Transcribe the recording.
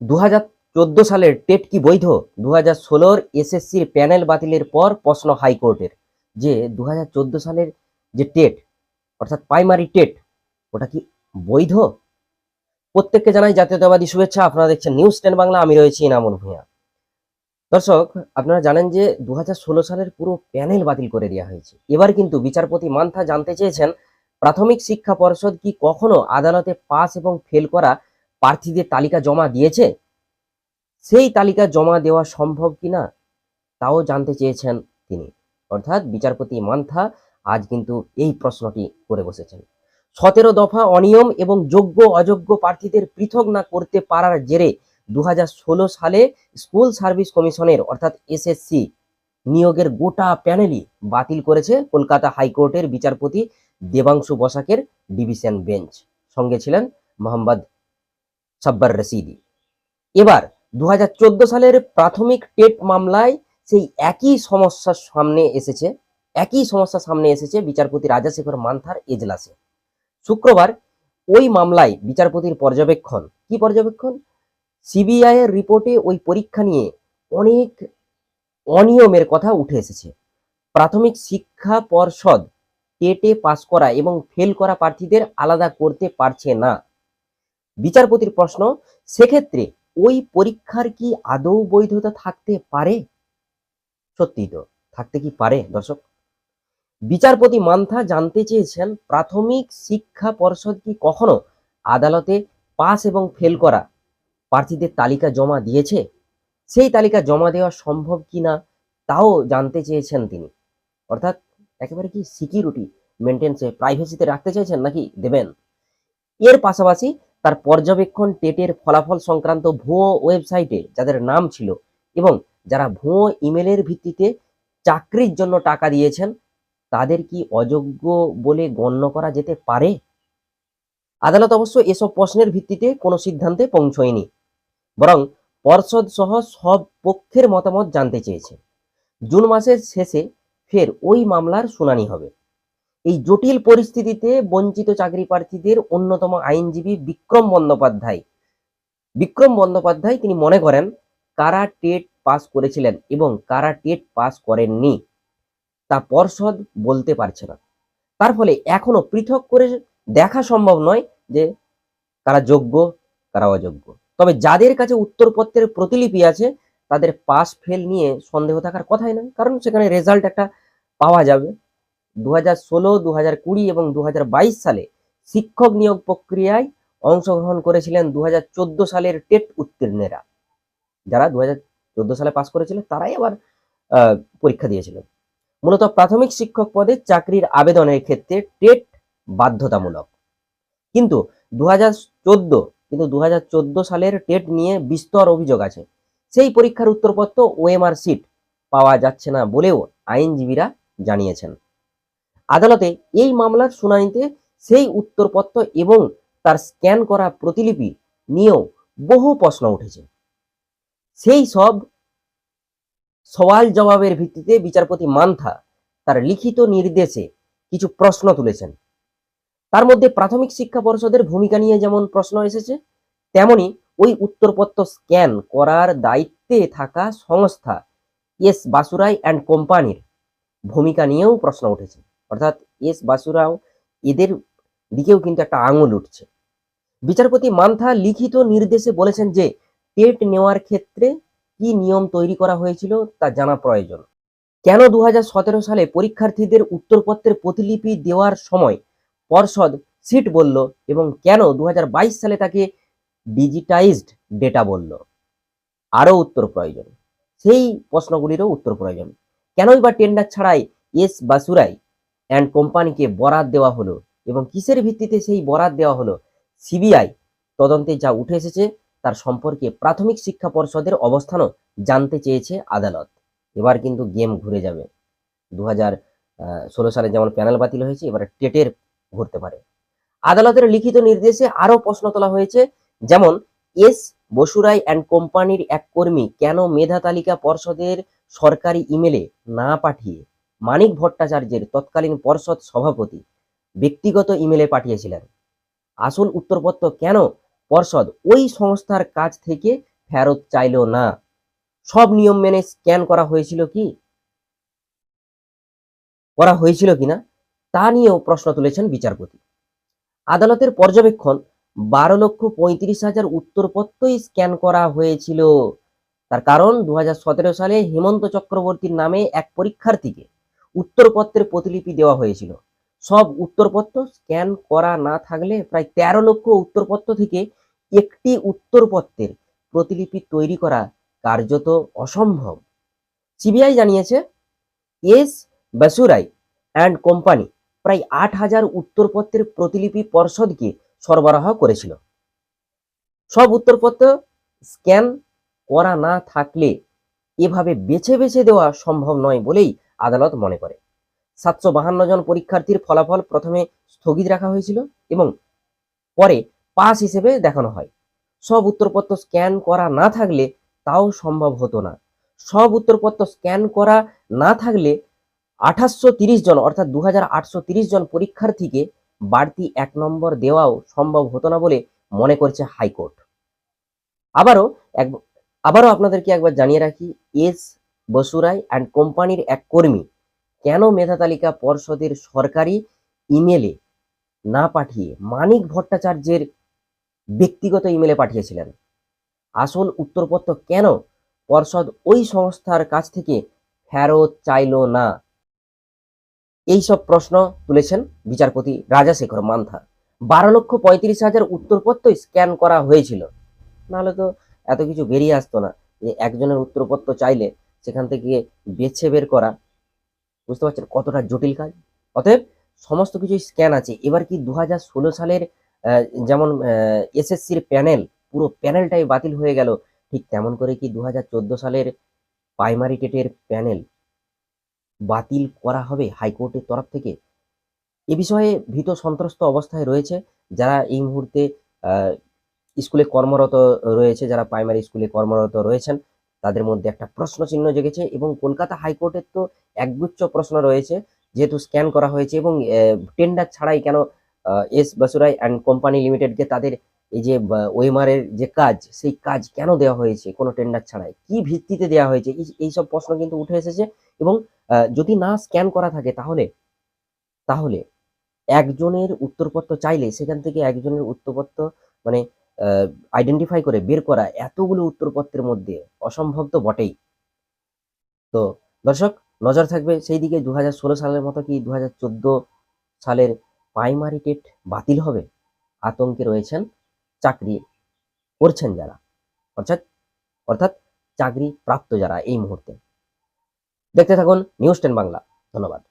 দু চোদ্দ সালের টেট কি বৈধ? দু হাজার ষোলোর এসএসসির প্যানেল বাতিলের পর প্রশ্ন হাইকোর্টের। যে দু হাজার চোদ্দ সালের যে টেট, অর্থাৎ প্রাইমারি টেট, ওটা কি বৈধ? প্রত্যেককে জানাই জাতীয়তাবাদী শুভেচ্ছা। আপনারা দেখছেন নিউজ টেন বাংলা। আমি রয়েছি ইনামুল ভূঁইয়া। দর্শক, আপনারা জানেন যে দু সালের পুরো প্যানেল বাতিল করে দেওয়া হয়েছে। এবার কিন্তু বিচারপতি মান্থা জানতে চেয়েছেন, প্রাথমিক শিক্ষা পর্ষদ কি কখনো আদালতে পাস এবং ফেল করা প্রার্থীদের তালিকা জমা দিয়েছে? সেই তালিকা জমা দেওয়া সম্ভব কিনা? তাও জানতে চেয়েছেন তিনি। অর্থাৎ বিচারপতি মান্থা আজ কিন্তু এই প্রশ্নটি করে বসেছেন। সতেরো দফা অনিয়ম এবং যোগ্য অযোগ্য প্রার্থীদের পৃথক না করতে পারার জেরে দু হাজার ষোলো সালে স্কুল সার্ভিস কমিশনের অর্থাৎ এসএসসি নিয়োগের গোটা প্যানেলই বাতিল করেছে কলকাতা হাইকোর্টের বিচারপতি দেবাংশু বসাকের ডিভিশন বেঞ্চ। সঙ্গে ছিলেন মোহাম্মদ সাব্বার রশিদি এবার দু হাজার চোদ্দ সালের প্রাথমিক টেট মামলায় সেই একই সমস্যার সামনে এসেছে, একই সমস্যা সামনে এসেছে বিচারপতি রাজাশেখর মান্থার এজলাসে। শুক্রবার ওই মামলায় বিচারপতির পর্যবেক্ষণ, কি পর্যবেক্ষণ? সিবিআই এর রিপোর্টে ওই পরীক্ষা নিয়ে অনেক অনিয়মের কথা উঠে এসেছে। প্রাথমিক শিক্ষা পর্ষদ টেটে পাস করা এবং ফেল করা প্রার্থীদের আলাদা করতে পারছে না। বিচারপতির প্রশ্ন, সেক্ষেত্রে ওই পরীক্ষার কি আদৌ বৈধতা থাকতে পারে? সত্যি তো, থাকতে কি পারে, দর্শক? বিচারপতি মান্থা জানতে চেয়েছেন, প্রাথমিক শিক্ষা পর্ষদ কি কখনো আদালতে পাস এবং ফেল করা প্রার্থীদের তালিকা জমা দিয়েছে? সেই তালিকা জমা দেওয়া সম্ভব কিনা তাও জানতে চেয়েছেন তিনি। অর্থাৎ একেবারে কি সিকিউরিটি মেনটেন্সে প্রাইভেসিতে রাখতে চাইছেন নাকি দেবেন? এর পাশাপাশি তার পর্যবেক্ষণ টেটের ফলাফল সংক্রান্ত ভুয়ো ওয়েবসাইটে যাদের নাম ছিল এবং যারা ভুয়ো ইমেলের ভিত্তিতে চাকরির জন্য টাকা দিয়েছেন, তাদের কি অযোগ্য বলে গণ্য করা যেতে পারে? আদালত অবশ্য এসব প্রশ্নের ভিত্তিতে কোনো সিদ্ধান্তে পৌঁছয়নি, বরং পর্ষদ সহ সব পক্ষের মতামত জানতে চেয়েছে। জুন মাসের শেষে ফের ওই মামলার শুনানি হবে। এই জটিল পরিস্থিতিতে বঞ্চিত চাকরি প্রার্থীদের অন্যতম আইনজীবী বিক্রম বন্দ্যোপাধ্যায়। বিক্রম বন্দ্যোপাধ্যায় তিনি মনে করেন, কারা টেট পাস করেছিলেন এবং কারা টেট পাস করেননি, তা পর্ষদ বলতে পারছে না। তার ফলে এখনও পৃথক করে দেখা সম্ভব নয় যে কারা যোগ্য, কারা অযোগ্য। তবে যাদের কাছে উত্তরপত্রের প্রতিলিপি আছে, তাদের পাস ফেল নিয়ে সন্দেহ থাকার কথাই না কারণ সেখানে রেজাল্ট একটা পাওয়া যাবে। দু হাজার ষোলো দু হাজার কুড়ি এবং দু হাজার বাইশ সালে শিক্ষক নিয়োগ প্রক্রিয়ায় অংশগ্রহণ করেছিলেন দু হাজার চোদ্দ সালের টেট উত্তীর্ণেরা। যারা দু হাজার চোদ্দ সালে পাস করেছিলেন তারাই আবার পরীক্ষা দিয়েছিলেন। মূলত প্রাথমিক শিক্ষক পদে চাকরির আবেদনের ক্ষেত্রে টেট বাধ্যতামূলক। কিন্তু দু হাজার চোদ্দ, কিন্তু দু হাজার চোদ্দ সালের টেট নিয়ে বিস্তর অভিযোগ আছে। সেই পরীক্ষার উত্তরপত্র ওএমআর সিট পাওয়া যাচ্ছে না বলেও আইনজীবীরা জানিয়েছেন। আদালতে এই মামলার শুনানিতে সেই উত্তরপত্র এবং তার স্ক্যান করা প্রতিলিপি নিয়েও বহু প্রশ্ন উঠেছে। সেই সব সওয়াল জবাবের ভিত্তিতে বিচারপতি মান্থা তার লিখিত নির্দেশে কিছু প্রশ্ন তুলেছেন। তার মধ্যে প্রাথমিক শিক্ষা পরিষদের ভূমিকা নিয়ে যেমন প্রশ্ন এসেছে, তেমনি ওই উত্তরপত্র স্ক্যান করার দায়িত্বে থাকা সংস্থা এস বাসুরাই অ্যান্ড কোম্পানির ভূমিকা নিয়েও প্রশ্ন উঠেছে। অর্থাৎ এস বাসুরাও এদের দিকেও কিন্তু একটা আঙুল উঠছে। বিচারপতি মান্থা লিখিত নির্দেশে বলেছেন যে টেট নেওয়ার ক্ষেত্রে কি নিয়ম তৈরি করা হয়েছিল তা জানা প্রয়োজন। কেন দু হাজার সতেরো সালে পরীক্ষার্থীদের উত্তরপত্রের প্রতিলিপি দেওয়ার সময় পর্ষদ সিট বলল এবং কেন দু হাজার বাইশ সালে তাকে ডিজিটাইজড ডেটা বলল? আরও উত্তর প্রয়োজন। সেই প্রশ্নগুলিরও উত্তর প্রয়োজন। কেনই বা টেন্ডার ছাড়াই এস বাসুরাই অ্যান্ড কোম্পানিকে বরাদ দেওয়া হলো এবং কিসের ভিত্তিতে সেই বরাদ দেওয়া হলো? সিবিআই তদন্তে যা উঠে এসেছে তার সম্পর্কে প্রাথমিক শিক্ষা পর্ষদের অবস্থানও জানতে চেয়েছে আদালত। এবার কিন্তু গেম ঘুরে যাবে। দু হাজার ষোলো সালে যেমন প্যানেল বাতিল হয়েছে, এবার টেটের ঘুরতে পারে। আদালতের লিখিত নির্দেশে আরও প্রশ্ন তোলা হয়েছে, যেমন, এস বসুরাই অ্যান্ড কোম্পানির এক কর্মী কেন মেধা তালিকা পর্ষদের সরকারি ইমেলে না পাঠিয়ে মানিক ভট্টাচার্যের তৎকালীন পর্ষদ সভাপতি ব্যক্তিগত ইমেলে পাঠিয়েছিলেন। আসল উত্তরপত্র কেন পর্ষদ ওই সংস্থার কাছ থেকে ফেরত চাইলো না? সব নিয়ম মেনে স্ক্যান করা হয়েছিল কি? করা হয়েছিল কিনা? তা নিয়েও প্রশ্ন তুলেছেন বিচারপতি। আদালতের পর্যবেক্ষণ, বারো লক্ষ পঁয়ত্রিশ হাজার উত্তরপত্রই স্ক্যান করা হয়েছিল। তার কারণ দু হাজার সতেরো সালে হেমন্ত চক্রবর্তীর নামে এক পরীক্ষার্থীকে উত্তরপত্রের প্রতিলিপি দেওয়া হয়েছিল। সব উত্তরপত্র স্ক্যান করা না থাকলে প্রায় তেরো লক্ষ উত্তরপত্র থেকে একটি উত্তরপত্রের প্রতিলিপি তৈরি করা কার্যত অসম্ভব। সিবিআই জানিয়েছে, এস বাসুরাই অ্যান্ড কোম্পানি প্রায় আট হাজার উত্তরপত্রের প্রতিলিপি পর্ষদকে সরবরাহ করেছিল। সব উত্তরপত্র স্ক্যান করা না থাকলে এভাবে বেছে বেছে দেওয়া সম্ভব নয় বলেই আদালত মনে করে। সাতশো বাহান্ন জন পরীক্ষার্থীর ফলাফল প্রথমে স্থগিত রাখা হয়েছিল এবং পরে পাস হিসেবে দেখানো হয়। সব উত্তরপত্র স্ক্যান করা না থাকলে তাও সম্ভব হতো না। সব উত্তরপত্র স্ক্যান করা না থাকলে আঠাশশো জন অর্থাৎ দু জন পরীক্ষার্থীকে বাড়তি এক নম্বর দেওয়াও সম্ভব হতো না বলে মনে করছে হাইকোর্ট। আবারও এক আবারও আপনাদেরকে একবার জানিয়ে রাখি, এস বসুরাই অ্যান্ড কোম্পানির এক কর্মী। কেন মেধা তালিকা পর্ষদের সরকারি ইমেলে না পাঠিয়ে মানিক ভট্টাচার্যের ব্যক্তিগত ইমেলে পাঠিয়েছিলেন? আসল উত্তরপত্র কেন পর্ষদ ওই সংস্থার কাছ থেকে ফেরত চাইলো না? এই সব প্রশ্ন তুলেছেন বিচারপতি রাজাশেখর মান্থা। বারো লক্ষ পঁয়ত্রিশ হাজার উত্তরপত্র স্ক্যান করা হয়েছিল। নাহলে তো এত কিছু বেরিয়ে আসতো না। যে একজনের উত্তরপত্র চাইলে সেখান থেকে বেছে বের করা। বুঝতে পারছেন কতটা জটিল কাজ? অতএব সমস্ত কিছু স্ক্যান আছে। এবার কি দু সালের যেমন এসএসসির প্যানেল পুরো প্যানেলটাই বাতিল হয়ে গেল, ঠিক তেমন করে কি দু সালের প্রাইমারি টেটের প্যানেল বাতিল করা হবে হাইকোর্টের তরফ থেকে? এ বিষয়ে ভীত সন্ত্রস্ত অবস্থায় রয়েছে যারা এই মুহূর্তে স্কুলে কর্মরত রয়েছে, যারা প্রাইমারি স্কুলে কর্মরত রয়েছেন। তাদের মধ্যে একটা প্রশ্ন চিহ্ন জেগেছে এবং কলকাতা হাইকোর্টের তো একগুচ্ছ প্রশ্ন রয়েছে, যেহেতু স্ক্যান করা হয়েছে এবং টেন্ডার ছাড়াই কেন এস বাসুরাই অ্যান্ড কোম্পানি লিমিটেডকে তাদের এই যে ওয়েমারের যে কাজ, সেই কাজ কেন দেওয়া হয়েছে কোনো টেন্ডার ছাড়াই? কি ভিত্তিতে দেওয়া হয়েছে? এই- সব প্রশ্ন কিন্তু উঠে এসেছে এবং যদি না স্ক্যান করা থাকে তাহলে তাহলে একজনের উত্তরপত্র চাইলে, সেখান থেকে একজনের উত্তরপত্র মানে আইডেন্টিফাই করে বের করা এতগুলো উত্তরপত্রের মধ্যে অসম্ভব তো বটেই। তো দর্শক, নজর থাকবে সেই দিকে দু হাজার ষোলো সালের মতো কি দু হাজার চোদ্দ সালের প্রাইমারি টেট বাতিল হবে? আতঙ্কে রয়েছেন চাকরি করছেন যারা। অর্থাৎ অর্থাৎ চাকরি প্রাপ্ত যারা এই মুহূর্তে। দেখতে থাকুন নিউজ টেন বাংলা ধন্যবাদ।